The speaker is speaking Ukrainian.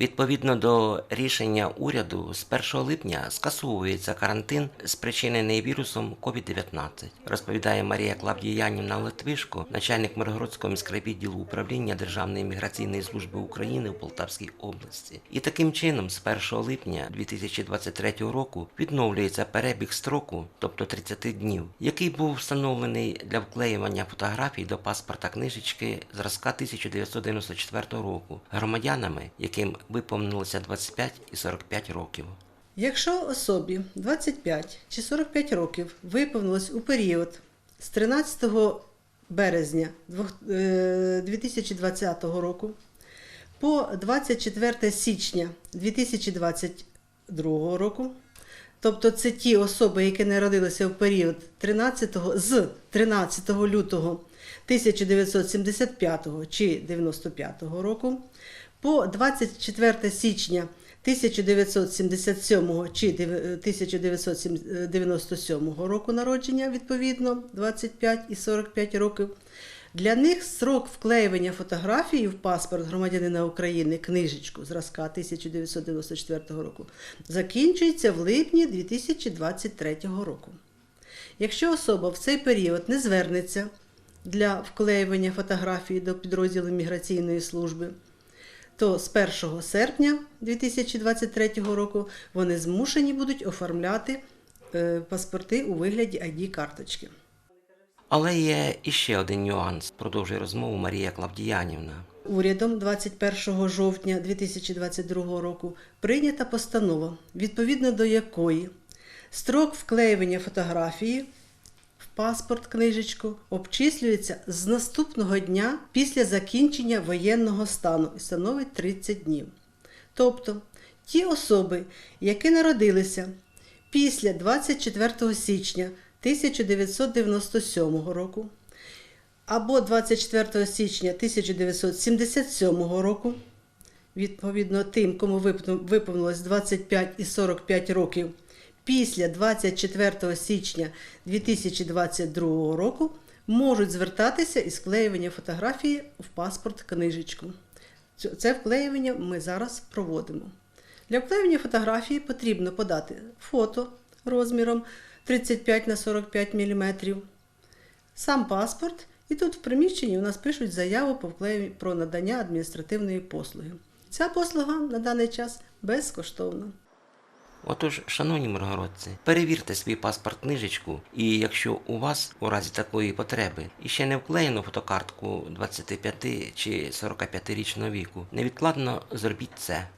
Відповідно до рішення уряду, з 1 липня скасовується карантин, спричинений вірусом COVID-19, розповідає Марія Клавдіянівна Литвишко, начальник Миргородського міськрайвідділу управління Державної міграційної служби України у Полтавській області. І таким чином, з 1 липня 2023 року відновлюється перебіг строку, тобто 30 днів, який був встановлений для вклеювання фотографій до паспорта книжечки зразка 1994 року громадянами, яким виповнилося 25 і 45 років. Якщо особі 25 чи 45 років виповнилось у період з 13 березня е, 2020 року по 24 січня 2022 року, тобто це ті особи, які народилися в період 13 з 13 лютого 1975 чи 95 року, по 24 січня 1977 чи 1997 року народження, відповідно, 25 і 45 років. Для них срок вклеювання фотографії в паспорт громадянина України книжечку зразка 1994 року закінчується в липні 2023 року. Якщо особа в цей період не звернеться для вклеювання фотографії до підрозділу міграційної служби, то з 1 серпня 2023 року вони змушені будуть оформляти е, паспорти у вигляді ID-карточки. Але є іще один нюанс, продовжує розмову Марія Клавдіянівна. Урядом 21 жовтня 2022 року прийнята постанова, відповідно до якої строк вклеювання фотографії паспорт книжечку обчислюється з наступного дня після закінчення воєнного стану і становить 30 днів. Тобто ті особи, які народилися після 24 січня 1997 року, або 24 січня 1977 року, відповідно тим, кому виповнилось 25 і 45 років, після 24 січня 2022 року можуть звертатися із вклеювання фотографії в паспорт книжечку. Це вклеювання ми зараз проводимо. Для вклеювання фотографії потрібно подати фото розміром 35 на 45 мм, сам паспорт, і тут в приміщенні у нас пишуть заяву про надання адміністративної послуги. Ця послуга на даний час безкоштовна. Отож, шановні миргородці, перевірте свій паспорт книжечку, і якщо у вас у разі такої потреби іще не вклеєно фотокартку 25 чи 45 річного віку, невідкладно зробіть це.